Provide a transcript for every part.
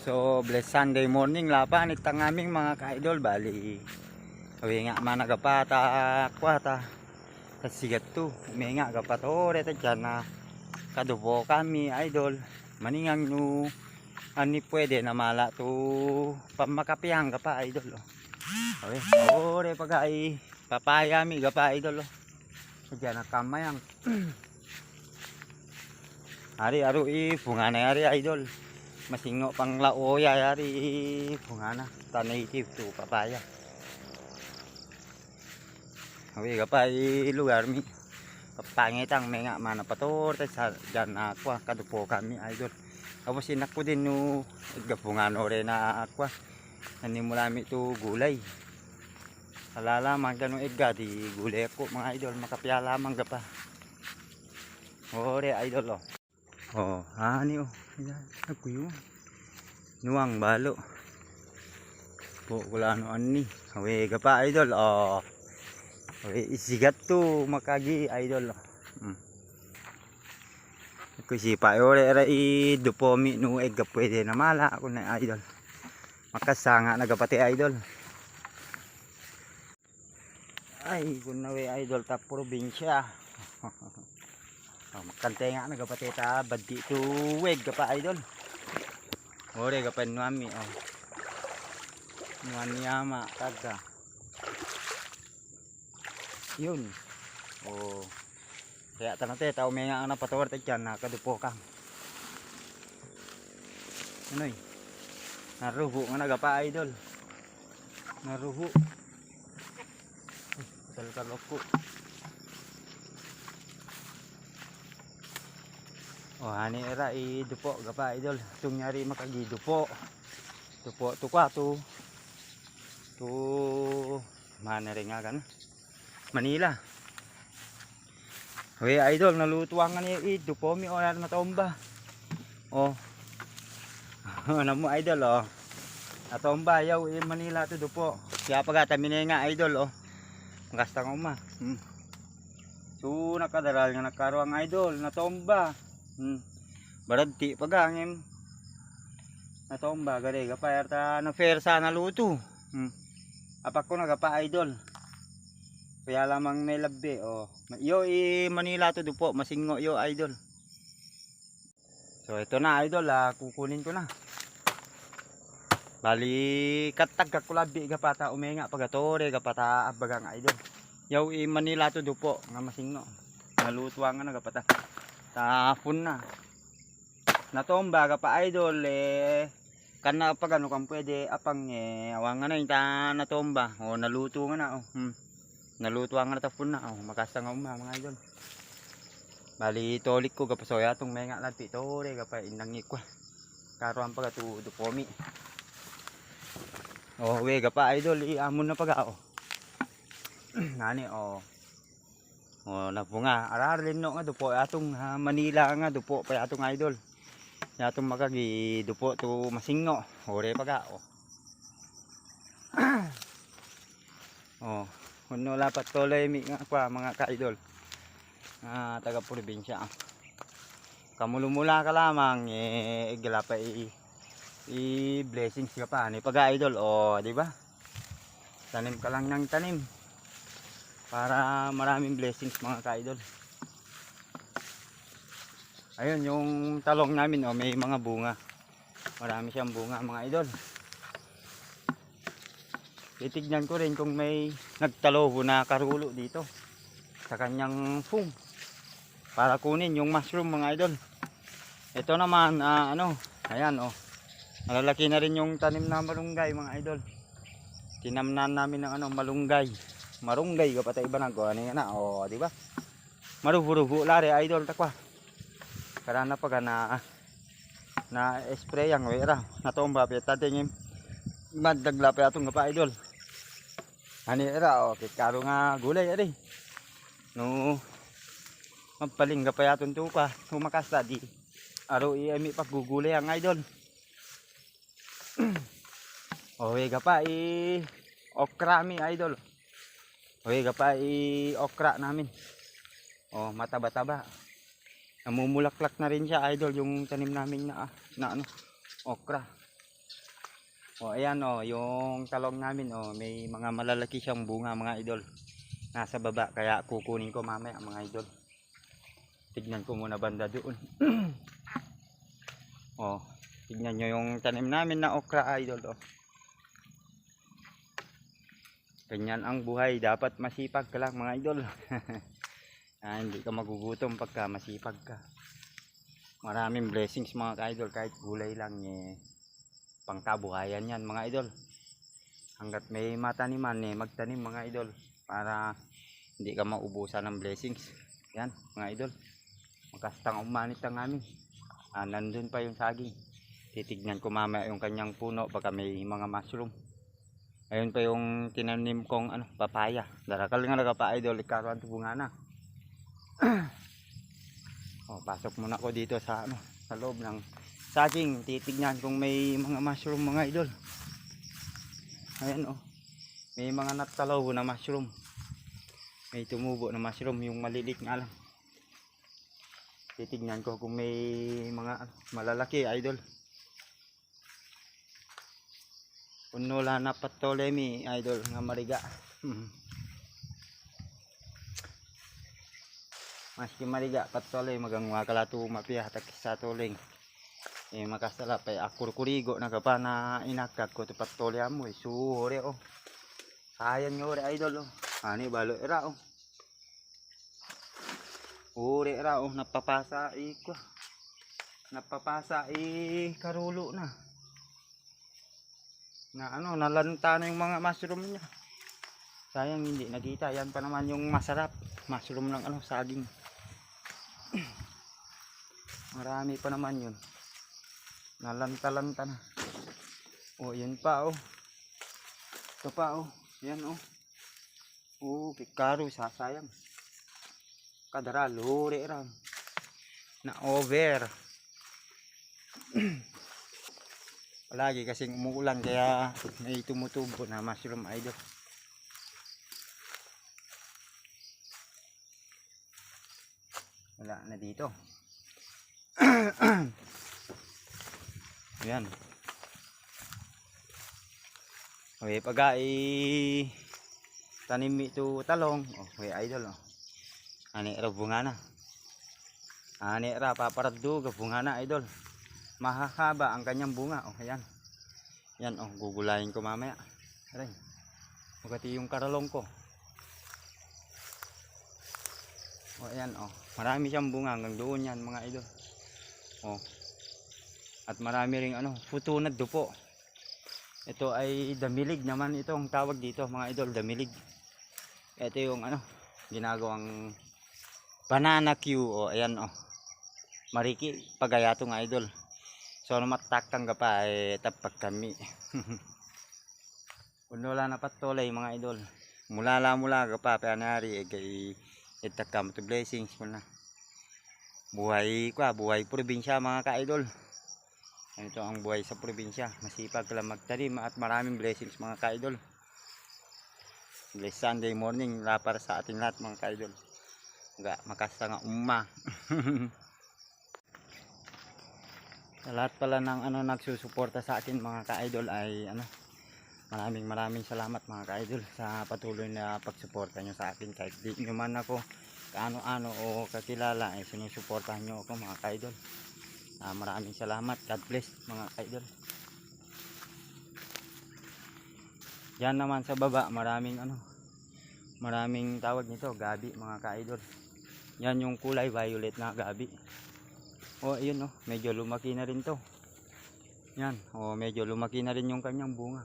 So, blessed Sunday morning laban itang aming mga ka-idol bali. Awi nga man nagapata kwata. Kasigat to. May nga gapatore ta dyan na kadubo kami idol. Maningang nu ani pwede na mala to pamakapiyang gapa idol. Oh. Awi, ore pag ay papaya mi gapa idol. Oh. Sadya na kamayang. Hari aru i bunga na hari idol masingo pang laoya yari. Bungana ta native to papaya. Awi ka pa lugar mi. Pangit ang mga mana pator ta sa jan aqua kadupo kami idol. Tapos sinak ko din no gabungano rin na aqua nanimula mi to gulay. Alala man ganun edga di gulay ko mga idol. Makapya lamang ka pa ore idol oh. Oh, ani oh. Nagkuyo. Nuwang balo. Po kula ano ani. Awe ka pa idol. Oh. Awe isigat to makagi idol. Hmm. Kusi pa ore era i dupomi no eg ka pwede na mala ako na idol. Makasanga nagapati idol. Ay, kun na idol ta probinsya. Oh, makante nga nagapati ta badi to weg ka pa idol. Ore ka pa nuami oh. Nuami yama taga. Yun. Oh. Kaya tanate tao may nga ang napatawar ta dyan nakadupo ka. Anoy. Naruho nga nagapa idol. Naruho. Tal kaloko. Oh, hani era i dupo gapa idol. Tung nyari makagi dupo. Tu kwa tu. Tu mana kan? Manila. We idol nalutuan nga ni i dupo mi onar na tomba. Oh. Ano mo idol oh. Atomba yaw i Manila tu dupo. Kaya pagata nga idol oh. Magasta ko ma. Hmm. So nakadaral nga nakaroang idol na tomba. Hmm. Baradti pagangin. Natomba gari gapa ta na fair sana luto. Hmm. Apak ko nagapa idol. Kaya lamang may labbe oh. Yo i Manila to dupo masingo yo idol. So ito na idol ah, kukunin ko na. Bali katag ka kulabi gapata umenga pagatore gapata abagang idol. Yaw i Manila to dupo nga masingo. Nalutuan nga nagapata. Tapon na. Natomba ka pa idol eh. Kana pag ano kang pwede apang eh awang na yung ta natomba. O naluto nga na oh. Hmm. Naluto nga na tapon na. Oh, makasta nga umma mga idol. Bali tolik ko kapasoya tong may nga lati tore ka pa inang ikwa. Karoan pag atu dupomi. Oh, we ka pa idol iamon na pag oh. Nani oh. Oh, napunga. Ararlin no nga dupo atong ah, Manila nga dupo pa atong idol. Atong makagi dupo to masingo. Ore paga oh. oh, kuno lapat tuloy mi nga kwa mga ka-idol. Ah, taga probinsya. Kamulumula ka lamang eh igala pa i, i blessings ka pa ni paga idol oh, di ba? Tanim ka lang ng tanim para maraming blessings mga ka-idol. Ayun yung talong namin oh, may mga bunga. Marami siyang bunga mga idol. Titignan ko rin kung may nagtalobo na karulo dito sa kanyang fung para kunin yung mushroom mga idol. Ito naman ah, ano ayan oh. Malalaki na rin yung tanim na malunggay mga idol. Tinamnan namin ng ano malunggay marunggay ka patay na ko ano na o di ba? Marubo-rubo lari idol takwa. Kada na pag na na spray ang wera. Natomba pa tadi ng madagla pa atong pa idol. Ani era o kay karo nga gulay ari no mapaling pa yaton tuka tumakasta di. Aro i ami paggugulay ang idol. O ka pa i okra mi idol Okay, pa i okra namin. Oh, mataba-taba. Namumulaklak na rin siya, idol, yung tanim namin na, na ano, okra. O ayan o, yung talong namin o, may mga malalaki siyang bunga mga idol. Nasa baba, kaya kukunin ko mamaya mga idol. Tignan ko muna banda doon. o, tignan nyo yung tanim namin na okra idol o. Ganyan ang buhay, dapat masipag ka lang mga idol. ah, hindi ka magugutom pagka masipag ka. Maraming blessings mga ka-idol. Kahit gulay lang eh pangkabuhayan yan mga idol. Hanggat may mataniman eh magtanim mga idol para hindi ka maubusan ng blessings. Yan mga idol. Makastang umanit ang amin. Ah, nandun pa yung saging. Titignan ko mamaya yung kanyang puno. Baka may mga mushroom ayun pa yung tinanim kong ano, papaya. Darakal nga naga pa idol ikaroon bunga na. Oh, pasok muna ako dito sa ano sa loob ng saging. Titignan kung may mga mushroom mga idol. Ayan oh. May mga natalaw na mushroom. May tumubo na mushroom yung malilit nga lang. Titignan ko kung may mga malalaki idol unula na patolemi idol nga mariga. Maski mariga patolay magang wakalatu mapiah takis sa eh makasala pa akur kurigo na kapa na inakak ko tolya mo eh sure oh. Sayang nga ore idol oh. Ani balo era oh. Ore era oh napapasa iko napapasa i karulo na na ano nalanta na yung mga mushroom niya. Sayang hindi nakita. Yan pa naman yung masarap. Mushroom ng ano saging. Marami pa naman yun. Nalanta-lanta na. Oh yan pa oh. Ito pa oh. Yan oh. Oh kikaro sasayang. Kadara lure ram. Na over palagi kasing umuulan kaya may tumutubo na mushroom idol wala na dito Ayan. Okay, pag i tanim ito talong, okay, idol oh. Ani ra bunga na. Ani ra paparaddo ga bunga na idol. Mahahaba ang kanyang bunga, oh, ayan. Yan oh, gugulayin ko mamaya. Aray. Magati yung karalong ko. Oh, ayan oh. Marami siyang bunga hanggang doon yan mga idol. Oh, at marami ring ano futunad dupo ito ay damilig naman ito ang tawag dito mga idol damilig ito yung ano ginagawang banana Q o ayan o mariki pagayato nga idol so ano matakang ka pa eh tapak kami. Unula na patulay mga idol mula la mula ka pa panari eh kay itakam to blessings mo na. Buhay ko buhay probinsya mga ka-idol. Ito ang buhay sa probinsya. Masipag lang magtanim at maraming blessings mga ka-idol. Bless Sunday morning la para sa ating lahat mga ka-idol. Nga makasta nga umma lahat pala ng ano nagsusuporta sa akin mga ka-idol ay ano maraming maraming salamat mga ka-idol sa patuloy na pagsuporta nyo sa akin kahit di nyo man ako kaano-ano o kakilala ay sinusuportahan nyo ako mga ka-idol Ah, maraming salamat. God bless mga idol. Yan naman sa baba, maraming ano, maraming tawag nito, gabi mga ka-idol. Yan yung kulay violet na gabi. Oh, ayun oh, medyo lumaki na rin to. Yan, oh, medyo lumaki na rin yung kanyang bunga.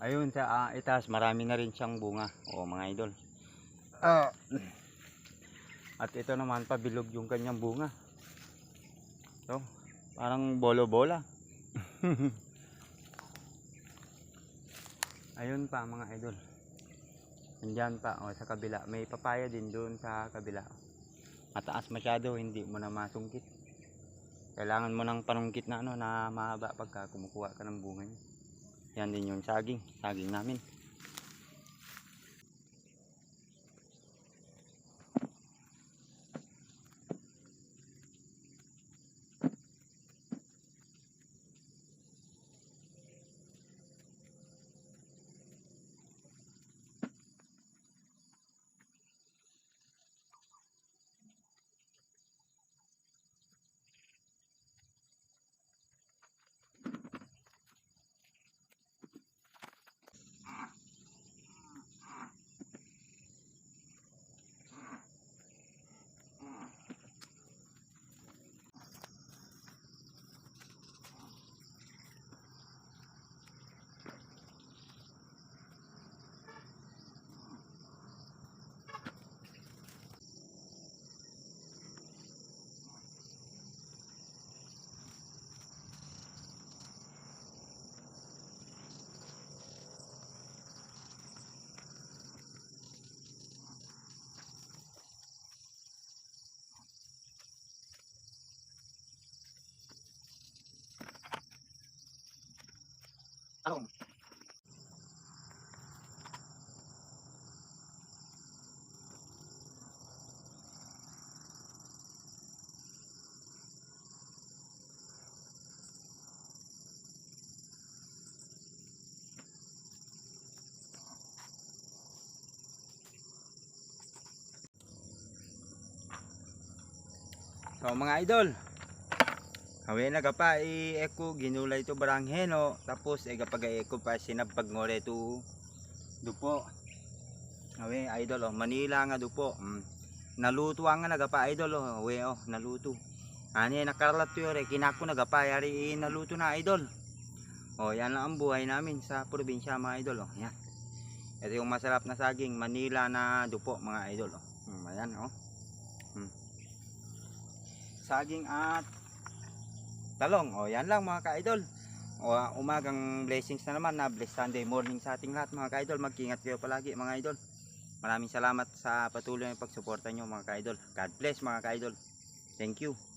Ayun sa uh, itaas, marami na rin siyang bunga. Oh, mga idol. Ah. At ito naman pabilog yung kanyang bunga. So, Parang bolo-bola. Ayun pa mga idol. Andyan pa o sa kabila. May papaya din doon sa kabila. Mataas masyado, hindi mo na masungkit. Kailangan mo ng panungkit na ano na mahaba pagka kumukuha ka ng bunga. Yan din yung saging, saging namin. Talong. So mga idol, Hawi na gapa i eko ginulay to barangheno tapos e kapag eko pa sinabag ngore to dupo. Hawi idol oh Manila nga dupo. Mm. Naluto nga nagapa idol oh hawi oh naluto. Ani nakarlat to yore kinako nagapa yari naluto na idol. Oh yan lang ang buhay namin sa probinsya mga idol oh. Yan. Ito yung masarap na saging Manila na dupo mga idol oh. Mm, ayan oh. Mm. Saging at talong. O yan lang mga ka-idol. O umagang blessings na naman na blessed Sunday morning sa ating lahat mga ka-idol. Magkingat kayo palagi mga idol. Maraming salamat sa patuloy na pagsuporta nyo mga ka-idol. God bless mga ka-idol. Thank you.